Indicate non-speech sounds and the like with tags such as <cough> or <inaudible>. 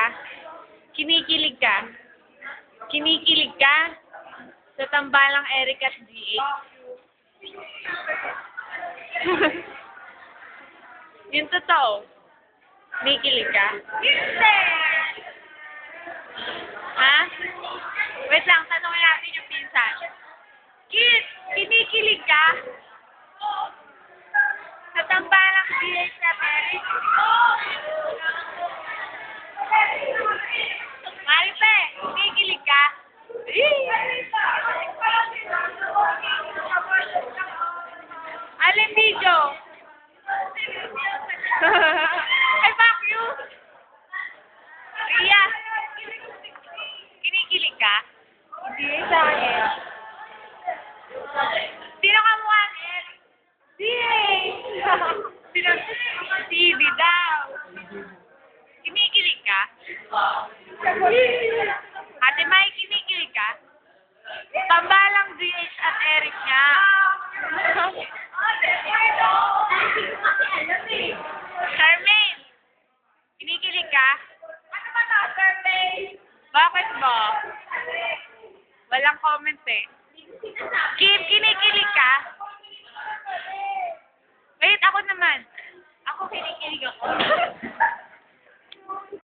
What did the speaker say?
ka? Kinikilig ka? Kinikilig ka? Sa tambalang Eric at GH? <laughs> Yung totoo. Kinikilig ka? Ha? Wait lang, tanongin natin yung pinsan. Kid, kinikilig ka? Sa tambalang GH na Eric? Alin video? <laughs> Ay, fuck you! Ria, kinikilig ka? Hindi, sa akin. Sino ka mukha ni Si <laughs> Sino? Si Ivy daw. Kinikilig ka? Ate Mai, kinikilig ka? Tambalang DH at Eric nga. Charmaine! Kinikilig ka? Ano ba to, Charmaine? Bakit mo? Walang comment eh. Kim, kinikilig ka? Wait, ako naman. Ako kinikilig ako.